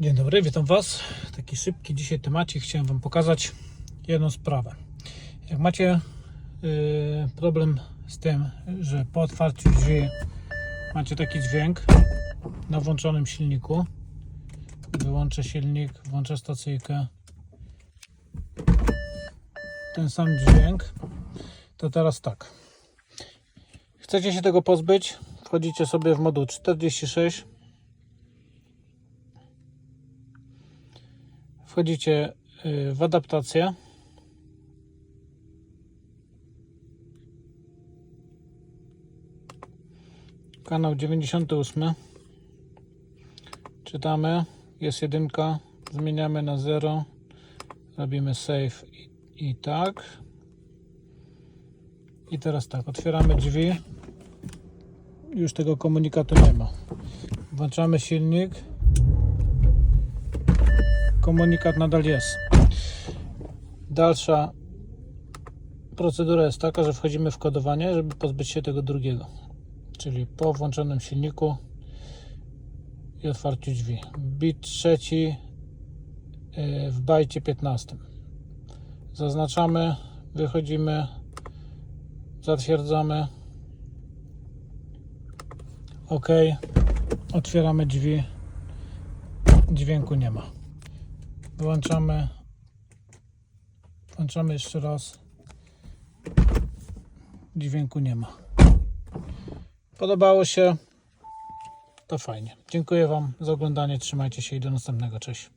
Dzień dobry, witam Was. Taki szybki dzisiaj temacik. Chciałem Wam pokazać jedną sprawę. Jak macie y, problem z tym, że po otwarciu drzwi macie taki dźwięk na włączonym silniku, wyłączę silnik, włączę stacyjkę, ten sam dźwięk, to teraz tak. Chcecie się tego pozbyć? Wchodzicie sobie w moduł 46 wchodzicie y, w adaptację. Kanał 98. Czytamy. Jest jedynka. Zmieniamy na 0. Robimy save i, i tak. I teraz tak, otwieramy drzwi. Już tego komunikatu nie ma. Włączamy silnik komunikat nadal jest. Dalsza procedura jest taka, że wchodzimy w kodowanie, żeby pozbyć się tego drugiego. Czyli po włączonym silniku i otwarciu drzwi. Bit trzeci yy, w bajcie 15. Zaznaczamy, wychodzimy, zatwierdzamy. OK. Otwieramy drzwi. Dźwięku nie ma. Włączamy. Włączamy jeszcze raz. Dźwięku nie ma. Podobało się? To fajnie. Dziękuję Wam za oglądanie. Trzymajcie się i do następnego. Cześć.